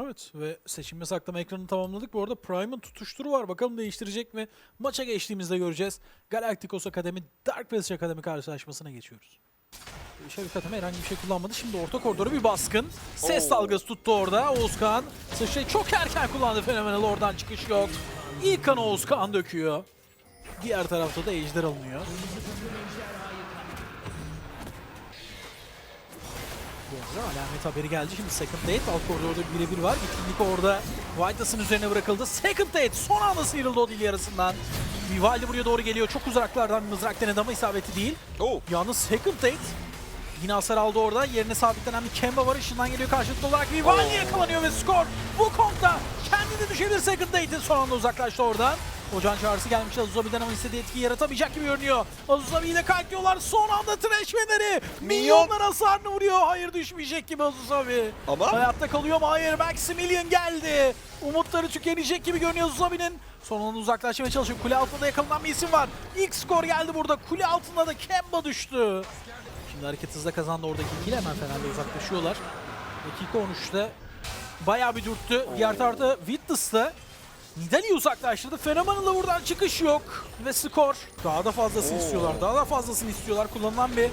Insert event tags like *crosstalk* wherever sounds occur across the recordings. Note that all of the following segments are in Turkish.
Evet ve seçim ve saklama ekranını tamamladık. Bu arada Prime'ın tutuşturu var. Bakalım değiştirecek mi? Maça geçtiğimizde göreceğiz. Galacticos Akademi Dark Passage Akademi karşılaşmasına geçiyoruz. Şevik Akademi herhangi bir şey kullanmadı. Şimdi orta koridora bir baskın. Ses Oo. dalgası tuttu orada. Oğuzkan sıçrayı çok erken kullandı. Fenomenal oradan çıkış yok. İlk kanı Oğuzkan döküyor. Diğer tarafta da Ejder alınıyor. Arada alamet haberi geldi. Şimdi second date alt koridorda bir birebir var. Gitkinlik orada Vitas'ın üzerine bırakıldı. Second date son anda sıyrıldı o dil yarısından. Vivaldi buraya doğru geliyor. Çok uzaklardan mızrak denedi ama isabeti değil. Oh. Yalnız second date yine hasar aldı orada. Yerine sabitlenen bir Kemba var. Işından geliyor karşılıklı olarak. Vivaldi Oo. yakalanıyor ve skor. Bu konuda kendini düşebilir second date'in son anda uzaklaştı oradan. Ocağın çağrısı gelmiş Azuzabi'den ama istediği etkiyi yaratamayacak gibi görünüyor. Azuzabi'yi de kalkıyorlar. Son anda trash feneri. Milyonlar hasarını vuruyor. Hayır düşmeyecek gibi Azuzabi. Ama- Hayatta kalıyor mu? Hayır. Maximilian geldi. Umutları tükenecek gibi görünüyor Azuzabi'nin. Son anda uzaklaşmaya çalışıyor. Kule altında yakalanan bir isim var. İlk skor geldi burada. Kule altında da Kemba düştü. Şimdi hareket hızla kazandı oradaki ikili hemen Fener'le uzaklaşıyorlar. Dakika 13'te bayağı bir dürttü. Diğer tarafta Witness'ta Nidalee'yi uzaklaştırdı. Phenomenal'da buradan çıkış yok. Ve skor. Daha da fazlasını Oo. istiyorlar. Daha da fazlasını istiyorlar. Kullanılan bir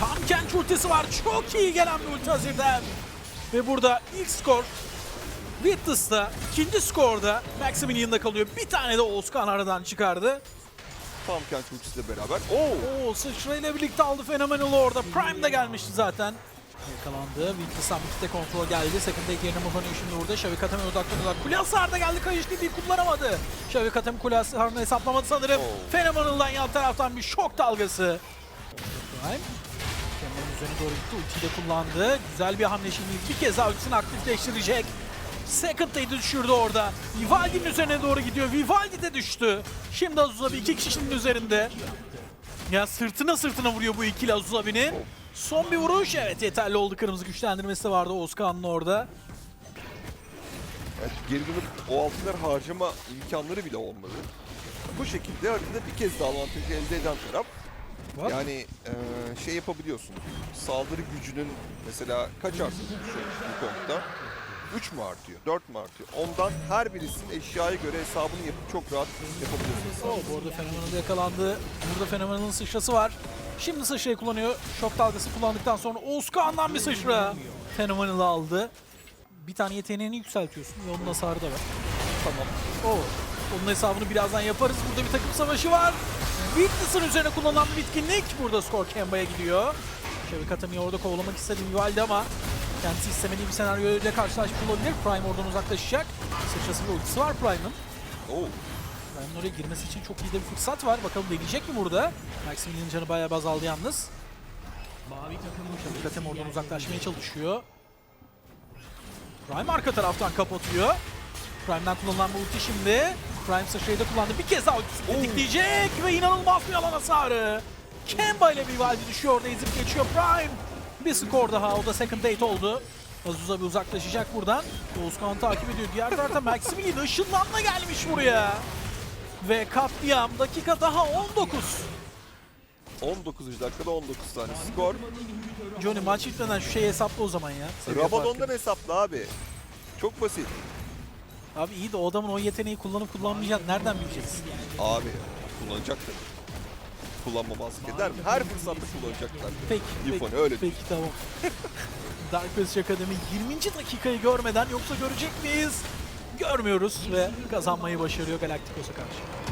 tam genç ultisi var. Çok iyi gelen bir ulti Azir'den. Ve burada ilk skor Witness'ta. ikinci skorda Maximilian'da kalıyor. Bir tane de Oğuzkan aradan çıkardı. Tam kent ultisiyle beraber. Oo. Oo sıçrayla birlikte aldı Phenomenal orada. Prime de gelmişti zaten. Yakalandı. Wintes'tan bir de kontrol geldi. Second Date yerine Muhan'ı şimdi burada. Şavik Atem'e odaklanıyorlar. Kule hasarı da geldi. Kayış dediği kullanamadı. Şavik Atem kule hasarını hesaplamadı sanırım. Oo. Phenomenal'dan yan taraftan bir şok dalgası. Prime. Üzerine doğru gitti. Ultiyi de kullandı. Güzel bir hamle şimdi. Bir kez daha ultisini aktifleştirecek. Second Date'i düşürdü orada. Vivaldi'nin üzerine doğru gidiyor. Vivaldi de düştü. Şimdi Azuzabi iki kişinin üzerinde. Ya sırtına sırtına vuruyor bu ikili Azuzabi'nin. Son bir vuruş. Evet yeterli oldu. Kırmızı güçlendirmesi vardı Oğuzkan'ın orada. Yani geri dönüp o altınlar harcama imkanları bile olmadı. Bu şekilde haritada bir kez daha avantajı elde eden taraf. Var. Yani eee, şey yapabiliyorsun. Saldırı gücünün mesela kaç artıyor bu konuda? 3 mü artıyor? 4 mü artıyor? Ondan her birisinin eşyaya göre hesabını yapıp çok rahat yapabiliyorsun. Oo, bu arada Phenomenal yakalandı. Burada Phenomenal'ın sıçrası var. Şimdi sıçrayı kullanıyor. Şok dalgası kullandıktan sonra Oğuzkan'dan bir sıçra. Phenomenal'ı aldı. Bir tane yeteneğini yükseltiyorsun ve onun hasarı da var. Tamam. Oo. Onun hesabını birazdan yaparız. Burada bir takım savaşı var. Witness'ın üzerine kullanılan bir bitkinlik. Burada skor Kemba'ya gidiyor. Şevik Atami'yi orada kovalamak istedi Vivaldi ama kendisi istemediği bir senaryo ile karşılaşmış olabilir. Prime oradan uzaklaşacak. Sıçrası ve ultisi var Prime'ın. Oo. Prime'ın oraya girmesi için çok iyi de bir fırsat var. Bakalım deneyecek mi burada? Maximilian'ın canı bayağı bir azaldı yalnız. Katem oradan uzaklaşmaya çalışıyor. Prime arka taraftan kapatıyor. Prime'den kullanılan bu ulti şimdi. Prime sıçrayı da kullandı. Bir kez daha ultisini tetikleyecek ve inanılmaz bir alan hasarı. Kemba ile Vivaldi düşüyor orada ezip geçiyor Prime. Bir skor daha o da second date oldu. Azuza bir uzaklaşacak buradan. Oğuzkan takip ediyor. Diğer tarafta Maximilian *laughs* ışınlanma gelmiş buraya. Ve katliam dakika daha 19. 19. dakikada 19 tane skor. Johnny maç bitmeden şu şeyi hesapla o zaman ya. Seviye Rabadon'dan hesapla abi. Çok basit. Abi iyi de o adamın o yeteneği kullanıp kullanmayacağını nereden bileceksin? Abi kullanacak tabii. Kullanmamazlık eder mi? Her fırsatta kullanacaklar. Peki, İrfan, peki, öyle peki tamam. *laughs* Dark Passage Akademi 20. dakikayı görmeden yoksa görecek miyiz? Görmüyoruz ve kazanmayı başarıyor Galacticos'a karşı.